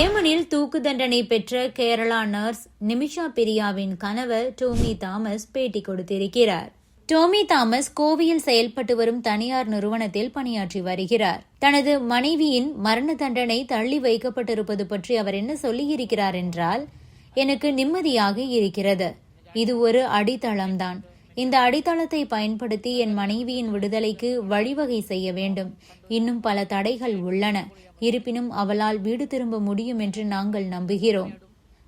ஏமனில் தூக்கு தண்டனை பெற்ற கேரளா நர்ஸ் நிமிஷா பிரியாவின் கணவர் டோமி தாமஸ் பேட்டி கொடுத்திருக்கிறார். டோமி தாமஸ் கோவையில் செயல்பட்டு வரும் தனியார் நிறுவனத்தில் பணியாற்றி வருகிறார். தனது மனைவியின் மரண தண்டனை தள்ளி வைக்கப்பட்டிருப்பது பற்றி அவர் என்ன சொல்லியிருக்கிறார் என்றால் எனக்கு நிம்மதியாக இருக்கிறது. இது ஒரு அடித்தளம்தான். இந்த அடித்தளத்தை பயன்படுத்தி என் மனைவியின் விடுதலைக்கு வழிவகை செய்ய வேண்டும். இன்னும் பல தடைகள் உள்ளன. இருப்பினும் அவளால் வீடு திரும்ப முடியும் என்று நாங்கள் நம்புகிறோம்.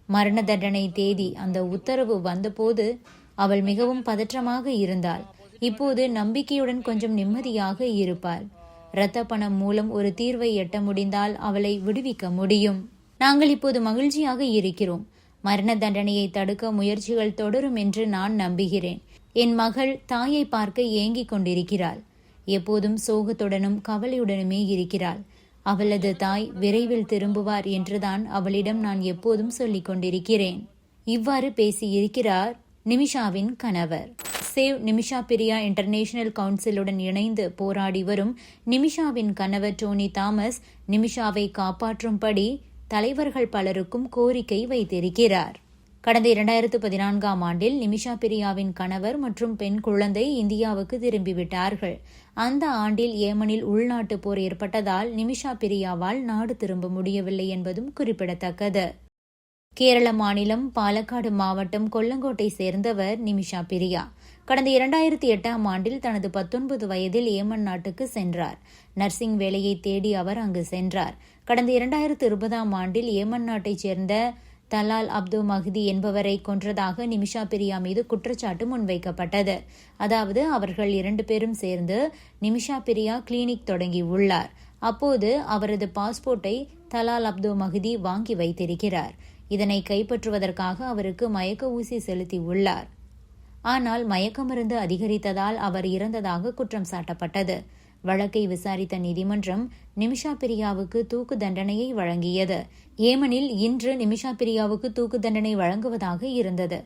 மரண தண்டனை தேதி அந்த உத்தரவு வந்தபோது அவள் மிகவும் பதற்றமாக இருந்தாள். இப்போது நம்பிக்கையுடன் கொஞ்சம் நிம்மதியாக இருப்பாள். இரத்த பணம் மூலம் ஒரு தீர்வை எட்ட முடிந்தால் அவளை விடுவிக்க முடியும். நாங்கள் இப்போது மகிழ்ச்சியாக இருக்கிறோம். மரண தண்டனையை தடுக்க முயற்சிகள் தொடரும் என்று நான் நம்புகிறேன். என் மகள் தாயை பார்க்க ஏங்கிக் கொண்டிருக்கிறாள். எப்போதும் சோகத்துடனும் கவலையுடனுமே இருக்கிறாள். அவளது தாய் விரைவில் திரும்புவார் என்றுதான் அவளிடம் நான் எப்போதும் சொல்லிக் கொண்டிருக்கிறேன். இவ்வாறு பேசியிருக்கிறார் நிமிஷாவின் கணவர். சேவ் நிமிஷா பிரியா இன்டர்நேஷனல் கவுன்சிலுடன் இணைந்து போராடி வரும் நிமிஷாவின் கணவர் டோனி தாமஸ் நிமிஷாவை காப்பாற்றும்படி தலைவர்கள் பலருக்கும் கோரிக்கை வைத்திருக்கிறார். கடந்த இரண்டாயிரத்து பதினான்காம் ஆண்டில் நிமிஷா பிரியாவின் கணவர் மற்றும் பெண் குழந்தை இந்தியாவுக்கு திரும்பிவிட்டார்கள். அந்த ஆண்டில் ஏமனில் உள்நாட்டு போர் ஏற்பட்டதால் நிமிஷா பிரியாவால் நாடு திரும்ப முடியவில்லை என்பதும் குறிப்பிடத்தக்கது. கேரள மாநிலம் பாலக்காடு மாவட்டம் கொல்லங்கோட்டை சேர்ந்தவர் நிமிஷா பிரியா. கடந்த இரண்டாயிரத்தி எட்டாம் ஆண்டில் தனது பத்தொன்பது வயதில் ஏமன் நாட்டுக்கு சென்றார். நர்சிங் வேலையை தேடி அவர் அங்கு சென்றார். கடந்த இரண்டாயிரத்து இருபதாம் ஆண்டில் ஏமன் நாட்டைச் சேர்ந்த தலால் அப்து மஹ்தி என்பவரை கொன்றதாக நிமிஷா பிரியா மீது குற்றச்சாட்டு முன்வைக்கப்பட்டது. அதாவது அவர்கள் இரண்டு பேரும் சேர்ந்து நிமிஷா பிரியா கிளினிக் தொடங்கி உள்ளார் அப்போது அவரது பாஸ்போர்ட்டை தலால் அப்து மஹ்தி வாங்கி வைத்திருக்கிறார். இதனை கைப்பற்றுவதற்காக அவருக்கு மயக்க ஊசி செலுத்தி உள்ளார் ஆனால் மயக்க மருந்து அதிகரித்ததால் அவர் இறந்ததாக குற்றம் சாட்டப்பட்டது. வழக்கை விசாரித்த நீதிமன்றம் நிமிஷா பிரியாவுக்கு தூக்கு தண்டனையை வழங்கியது. ஏமனில் இன்று நிமிஷா பிரியாவுக்கு தூக்கு தண்டனை வழங்குவதாக இருந்தது.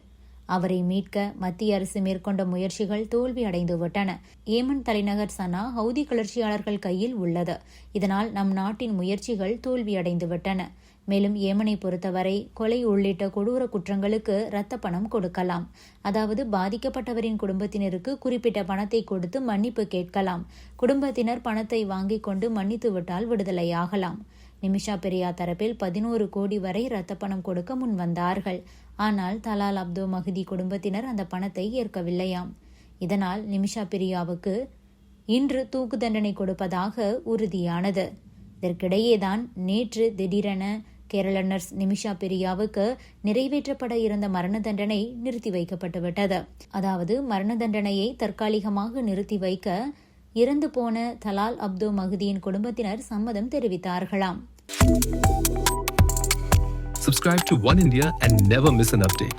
அவரை மீட்க மத்திய அரசு மேற்கொண்ட முயற்சிகள் தோல்வியடைந்துவிட்டன ஏமன் தலைநகர் சனா ஹவுதி கிளர்ச்சியாளர்கள் கையில் உள்ளது. இதனால் நம் நாட்டின் முயற்சிகள் தோல்வியடைந்துவிட்டன மேலும் ஏமனை பொறுத்தவரை கொலை உள்ளிட்ட கொடூர குற்றங்களுக்கு இரத்த பணம் கொடுக்கலாம். அதாவது பாதிக்கப்பட்டவரின் குடும்பத்தினருக்கு குறிப்பிட்ட பணத்தை கொடுத்து மன்னிப்பு கேட்கலாம். குடும்பத்தினர் பணத்தை வாங்கிக் கொண்டு மன்னித்து விட்டால் விடுதலையாகலாம். நிமிஷா பெரியா தரப்பில் பதினோரு கோடி வரை இரத்த பணம் கொடுக்க முன் வந்தார்கள். ஆனால் தலால் அப்தோ மஹதி குடும்பத்தினர் அந்த பணத்தை ஏற்கவில்லையாம். இதனால் நிமிஷா பிரியாவுக்கு இன்று தூக்கு தண்டனை கொடுப்பதாக உறுதியானது. இதற்கிடையேதான் நேற்று திடீரென கேரள நர்ஸ் நிமிஷா பெரியாவுக்கு நிறைவேற்றப்பட இருந்த மரண தண்டனை நிறுத்தி வைக்கப்பட்டுவிட்டது அதாவது மரண தண்டனையை தற்காலிகமாக நிறுத்தி வைக்க இறந்து போன தலால் அப்தோ மஹதியின் குடும்பத்தினர் சம்மதம் தெரிவித்தார்களாம் Subscribe to One India and never miss an update.